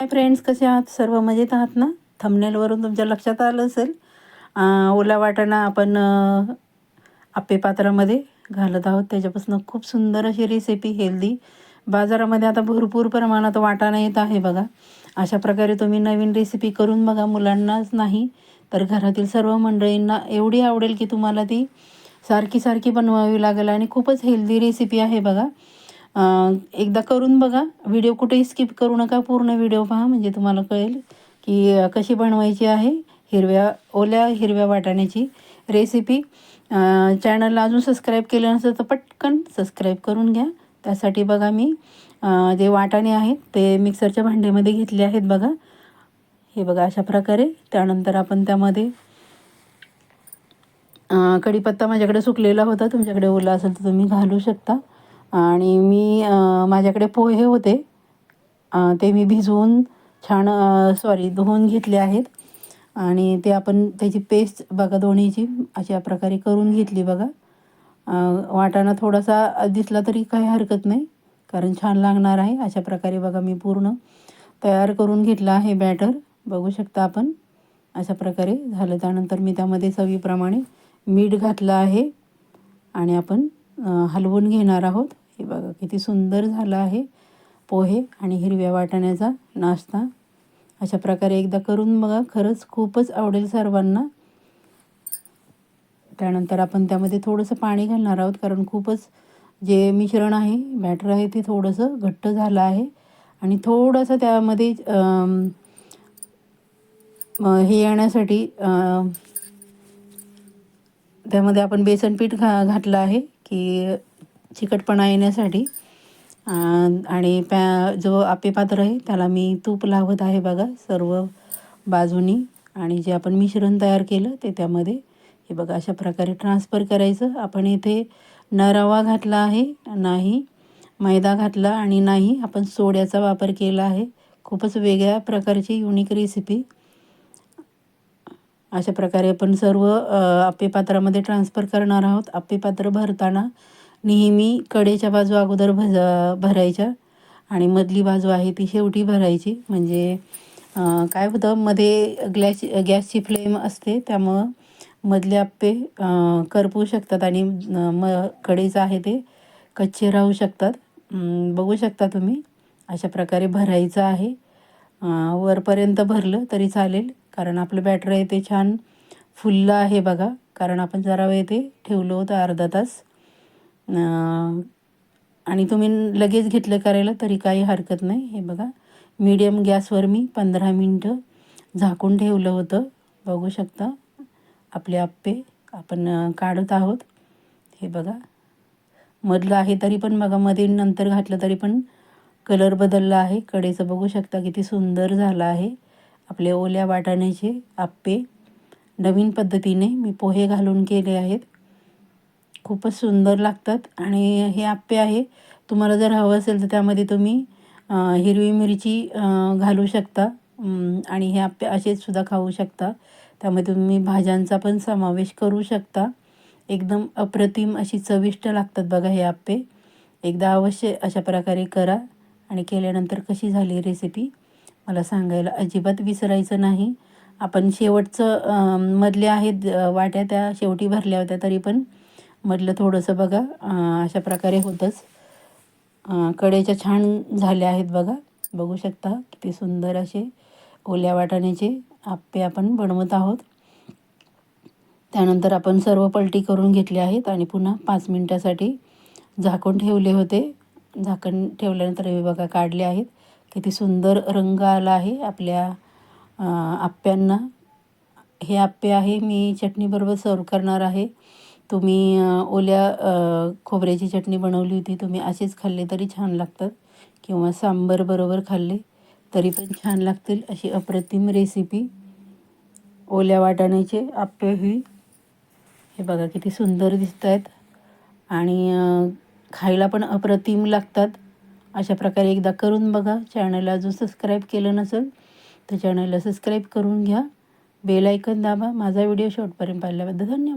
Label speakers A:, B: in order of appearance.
A: Hi friends कसे आहात? सर्व मजेत आहात ना? थंबनेलवरून तुमच्या लक्षात आलं असेल. ओला वाटाणा आपण आप्पे पात्रामध्ये घालत आहोत. त्याच्यापासून खूप सुंदर अशी रेसिपी हेल्दी बाजारामध्ये आता भरपूर प्रमाणात वाटाणा येत आहे बघा. अशा प्रकारे तुम्ही नवीन रेसिपी करून बघा मुलांनाच नाही तर घरातील सर्व मंडळींना एवढी आवडेल की तुम्हाला ती सारखी सारखी बनवावी लागेल आणि खूपच हेल्दी रेसिपी आहे बघा. एकदा करून बघा. व्हिडिओ कुठेही स्किप करू नका. पूर्ण व्हिडिओ पहा. म्हणजे तुम्हाला कळेल की कशी बनवायची आहे हिरव्या ओल्या हिरव्या वाटाण्याची रेसिपी चॅनलला अजून सबस्क्राईब केलं नसेल तर पटकन सबस्क्राईब करून घ्या. त्यासाठी बघा मी जे वाटाणे आहेत ते मिक्सरच्या भांड्यामध्ये घेतले आहेत बघा. हे बघा अशा प्रकारे. त्यानंतर आपण त्यामध्ये कढीपत्ता माझ्याकडे सुकलेला होता. तुमच्याकडे ओला असेल तर तुम्ही घालू शकता. आणि मी माझ्याकडे पोहे होते. ते मी भिजवून छान सॉरी धुवून घेतले आहेत. आणि ते आपण त्याची पेस्ट बघा दोन्हीची अशा प्रकारे करून घेतली बघा. वाटाणा थोडासा दिसला तरी काही हरकत नाही कारण छान लागणार आहे अशा प्रकारे बघा मी पूर्ण तयार करून घेतला आहे बॅटर बघू शकता आपण अशा प्रकारे झालं. त्यानंतर मी त्यामध्ये चवीप्रमाणे मीठ घातलं आहे. आणि आपण हलवून घेणार आहोत. हे बघा किती सुंदर झालं आहे पोहे आणि हिरव्या वाटाण्याचा नाश्ता. अशा प्रकारे एकदा करून बघा खरंच खूपच आवडेल सर्वांना. त्यानंतर आपण त्यामध्ये थोडंसं पाणी घालणार आहोत कारण खूपच जे मिश्रण आहे बॅटर आहे ते थोडंसं घट्ट झालं आहे. आणि थोडंसं त्यामध्ये हे येण्यासाठी त्यामध्ये आपण बेसन पीठ घा घातलं आहे की चिकटपणा येण्यासाठी. आणि पॅ जो आपेपात्र आहे त्याला मी तूप लावत आहे बघा सर्व बाजूनी. आणि जे आपण मिश्रण तयार केलं ते त्यामध्ये हे बघा अशा प्रकारे ट्रान्सफर करायचं. आपण इथे न रवा घातला आहे नाही. मैदा घातला आणि नाही आपण सोड्याचा वापर केला आहे. खूपच वेगळ्या प्रकारची युनिक रेसिपी अशा प्रकारे आपण सर्व आप्पेपात्रामध्ये ट्रान्सफर करणार आहोत. आप्पेपात्र भरताना नेहमी कडेच्या बाजू अगोदर भज भरायच्या. आणि मधली बाजू आहे ती शेवटी भरायची. म्हणजे काय होतं मध्ये ग्लॅस गॅसची फ्लेम असते त्यामुळं मधले आप्पे करपू शकतात आणि म कडेचं आहे ते कच्चे राहू शकतात. बघू शकता तुम्ही अशा प्रकारे भरायचं आहे. वरपर्यंत भरलं तरी चालेल कारण आपलं बॅटर आहे ते छान फुललं आहे बघा. कारण आपण जरा वेळ ते ठेवलं होतं अर्धा तास. आणि तुम्ही लगेच घेतलं करायला तरी काही हरकत नाही. हे बघा मीडियम गॅसवर मी पंधरा मिनटं झाकून ठेवलं होतं. बघू शकता आपले आप्पे आपण काढत आहोत. हे बघा मधलं आहे तरी पण बघा मध्ये नंतर घातलं तरी पण कलर बदलला आहे. कडेचं बघू शकता किती सुंदर झालं आहे. आपले ओल्या वाटाण्याचे आप्पे नवीन पद्धतीने मी पोहे घालून केले आहेत. खूपच सुंदर लागतात. आणि हे आप्पे आहे. तुम्हाला जर हवं असेल तर त्यामध्ये तुम्ही हिरवी मिरची घालू शकता. आणि हे आप्पे असेच सुद्धा खाऊ शकता. त्यामध्ये तुम्ही भाज्यांचा पण समावेश करू शकता. एकदम अप्रतिम अशी चविष्ट लागतात बघा हे आप्पे. एकदा अवश्य अशा प्रकारे करा. आणि केल्यानंतर कशी झाली रेसिपी मला सांगायला अजिबात विसरायचं नाही. आपण शेवटचं मधले आहेत वाट्या त्या शेवटी भरल्या होत्या तरी पण मधलं थोडंसं बघा अशा प्रकारे होतंच. कडेच्या छान झाल्या आहेत बघा. बघू शकता किती सुंदर असे ओल्या वाटाण्याचे आप्पे आपण बनवत आहोत. त्यानंतर आपण सर्व पलटी करून घेतले आहेत आणि पुन्हा पाच मिनटासाठी झाकून ठेवले होते. झाकण ठेवल्यानंतर हे बघा काढले आहेत. किती सुंदर रंग आला आहे आपल्या आप्प्यांना. हे आप्पे आहे मी चटणीबरोबर सर्व करणार आहे. तुम्ही ओल्या खोबऱ्याची चटणी बनवली होती तुम्ही असेच खाल्ले तरी छान लागतात. किंवा सांबर बरोबर खाल्ले तरी पण छान लागतील अशी अप्रतिम रेसिपी ओल्या वाटाण्याचे आप्पे ही. हे बघा किती सुंदर दिसत आहेत आणि खायला पण अप्रतिम लागतात. अशा प्रकारे एकदा करून बघा. चॅनलला जो सबस्क्राईब केलं नसेल तर चॅनलला सबस्क्राईब करून घ्या. बेल दाबा. माझा व्हिडिओ शेवटपर्यंत पाहिल्याबद्दल धन्यवाद.